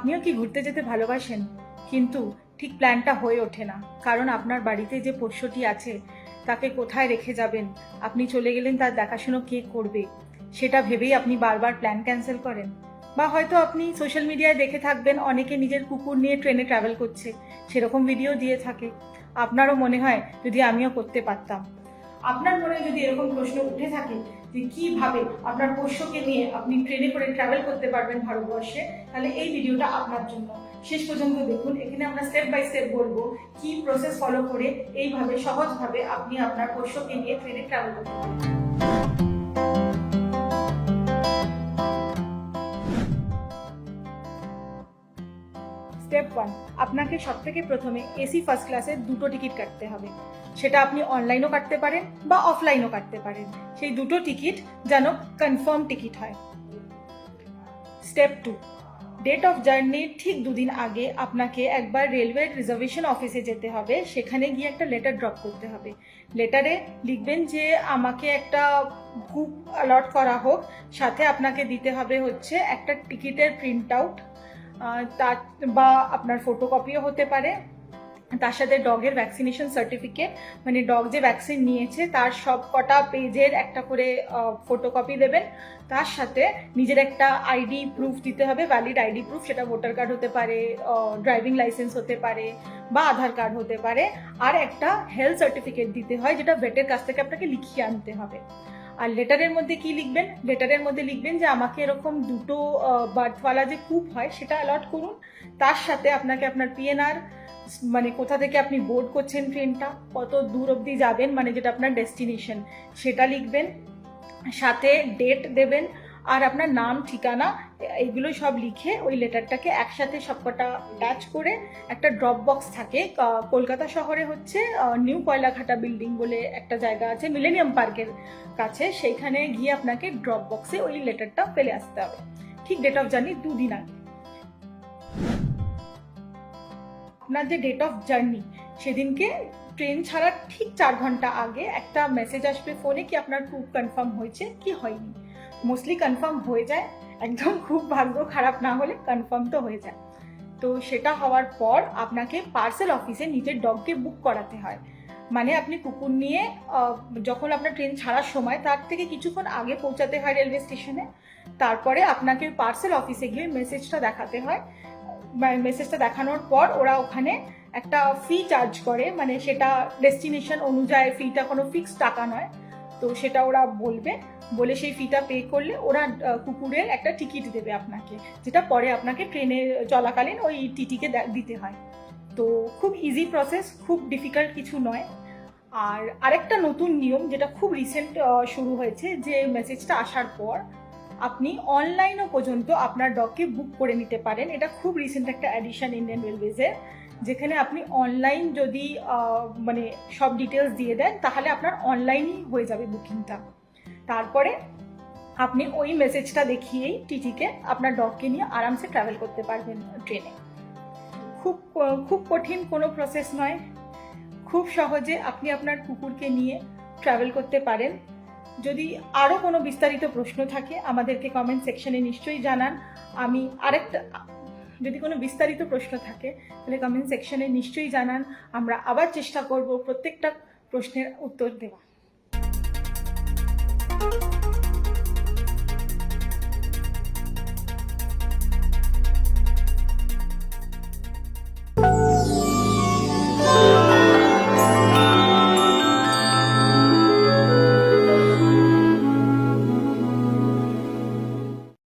আপনিও কি ঘুরতে যেতে ভালোবাসেন? কিন্তু ঠিক প্ল্যানটা হয়ে ওঠে না। কারণ আপনার বাড়িতে যে পোষ্যটি আছে, তাকে কোথায় রেখে যাবেন? আপনি চলে গেলেন, তার দেখাশুনো কে করবে? সেটা ভেবেই আপনি বারবার প্ল্যান ক্যান্সেল করেন। বা হয়তো আপনি সোশ্যাল মিডিয়ায় দেখে থাকবেন, অনেকে নিজের কুকুর নিয়ে ট্রেনে ট্রাভেল করছে। সেরকম ভিডিও দিয়ে থাকে। আপনারও মনে হয় যদি আমিও করতে পারতাম। আপনার মনে যদি এরকম প্রশ্ন উঠে থাকে যে কীভাবে আপনার পোষ্যকে নিয়ে আপনি ট্রেনে করে ট্রাভেল করতে পারবেন ভারতবর্ষে, তাহলে এই ভিডিওটা আপনার জন্য। শেষ পর্যন্ত দেখুন, এখানে আমরা স্টেপ বাই স্টেপ বলব কি প্রসেস ফলো করে এইভাবে সহজভাবে আপনি আপনার পোষ্যকে নিয়ে ট্রেনে ট্রাভেল করতে পারবেন। স্টেপ ওয়ান আপনাকে সব থেকে প্রথমে এসি ফার্স্ট ক্লাসের দুটো টিকিট কাটতে হবে। সেটা আপনি অনলাইনও কাটতে পারেন বা অফলাইনও কাটতে পারেন। সেই দুটো টিকিট যেন কনফার্ম টিকিট হয়। স্টেপ টু ডেট অফ জার্নির ঠিক দুদিন আগে আপনাকে একবার রেলওয়ে রিজার্ভেশন অফিসে যেতে হবে। সেখানে গিয়ে একটা লেটার ড্রপ করতে হবে। লেটারে লিখবেন যে, আমাকে একটা গ্রুপ অ্যালট করা হোক। সাথে আপনাকে দিতে হবে হচ্ছে একটা টিকিটের প্রিন্ট আউট তার বা আপনার ফটোকপিও হতে পারে। তার সাথে ডগের ভ্যাকসিনেশন সার্টিফিকেট মানে ডগ যে ভ্যাকসিন নিয়েছে, তার সব কটা পেজের একটা করে ফটোকপি দেবেন। তার সাথে নিজের একটা আইডি প্রুফ দিতে হবে ভ্যালিড আইডি প্রুফ সেটা ভোটার কার্ড হতে পারে ড্রাইভিং লাইসেন্স হতে পারে বা আধার কার্ড হতে পারে। আর একটা হেলথ সার্টিফিকেট দিতে হয়, যেটা ভেটের কাছ থেকে আপনাকে লিখিয়ে আনতে হবে। আর লেটারের মধ্যে কি লিখবেন? লেটারের মধ্যে লিখবেন যে আমাকে এরকম দুটো বার্থওয়ালা যে কূপ হয় সেটা অ্যালট করুন। তার সাথে আপনাকে আপনার পিএনআর মানে কোথা থেকে আপনি বোর্ড করছেন ট্রেনটা কত দূর অবধি যাবেন মানে যেটা আপনার ডেস্টিনেশন সেটা লিখবেন। সাথে ডেট দেবেন। আর আপনার নাম, ঠিকানা এইগুলো সব লিখে ওই লেটারটাকে একসাথে সবকটা অ্যাটাচ করে একটা ড্রপ বক্স থাকে। কলকাতা শহরে হচ্ছে নিউ কয়লাঘাটা বিল্ডিং বলে একটা জায়গা আছে, মিলেনিয়াম পার্কের কাছে। সেইখানে গিয়ে আপনাকে ড্রপ বক্সে ওই লেটারটা ফেলে আসতে হবে। ঠিক ডেট অফ জার্নি দুদিন আগে। আপনার যে ডেট অফ জার্নি সেদিনকে ট্রেন ছাড়ার ঠিক চার ঘণ্টা আগে একটা মেসেজ আসবে ফোনে কি আপনার খুব কনফার্ম হয়েছে, কি হয়নি? মোস্টলি কনফার্ম হয়ে যায়। একদম খুব ভাগ্য খারাপ না হলে কনফার্ম তো হয়ে যায়। তো সেটা হওয়ার পর আপনাকে পার্সেল অফিসে নিজের ডগকে বুক করাতে হয়। মানে আপনি কুকুর নিয়ে যখন আপনার ট্রেন ছাড়ার সময়, তার থেকে কিছুক্ষণ আগে পৌঁছাতে হয় রেলওয়ে স্টেশনে তারপরে আপনাকে পার্সেল অফিসে গিয়ে মেসেজটা দেখাতে হয়। মেসেজটা দেখানোর পর ওরা ওখানে একটা ফি চার্জ করে। মানে সেটা ডেস্টিনেশন অনুযায়ী ফিটা কোনো ফিক্সড টাকা নয়। তো সেটা ওরা বলবে, বলে সেই ফিটা পে করলে ওরা কুকুরের একটা টিকিট দেবে আপনাকে, যেটা পরে আপনাকে ট্রেনে চলাকালীন ওই টিটিকে দিতে হয়। তো খুব ইজি প্রসেস খুব ডিফিকাল্ট কিছু নয়। আর আরেকটা নতুন নিয়ম যেটা খুব রিসেন্ট শুরু হয়েছে, যে মেসেজটা আসার পর আপনি অনলাইনও পর্যন্ত আপনার ডগকে বুক করে নিতে পারেন। এটা খুব রিসেন্ট একটা অ্যাডিশন ইন্ডিয়ান রেলওয়েজের যেখানে আপনি অনলাইন যদি মানে সব ডিটেলস দিয়ে দেন, তাহলে আপনার অনলাইনই হয়ে যাবে বুকিংটা তারপরে আপনি ওই মেসেজটা দেখিয়েই টিটিকে আপনার ডগকে নিয়ে আরামসে ট্রাভেল করতে পারবেন ট্রেনে খুব খুব কঠিন কোনো প্রসেস নয়। খুব সহজে আপনি আপনার কুকুরকে নিয়ে ট্রাভেল করতে পারেন। যদি আরও কোনো বিস্তারিত প্রশ্ন থাকে, আমাদেরকে কমেন্ট সেকশনে নিশ্চয়ই জানান। আমি আরেকটা যদি কোনো বিস্তারিত প্রশ্ন থাকে, তাহলে কমেন্ট সেকশনে নিশ্চয়ই জানান। আমরা আবার চেষ্টা করব প্রত্যেকটা প্রশ্নের উত্তর দেওয়া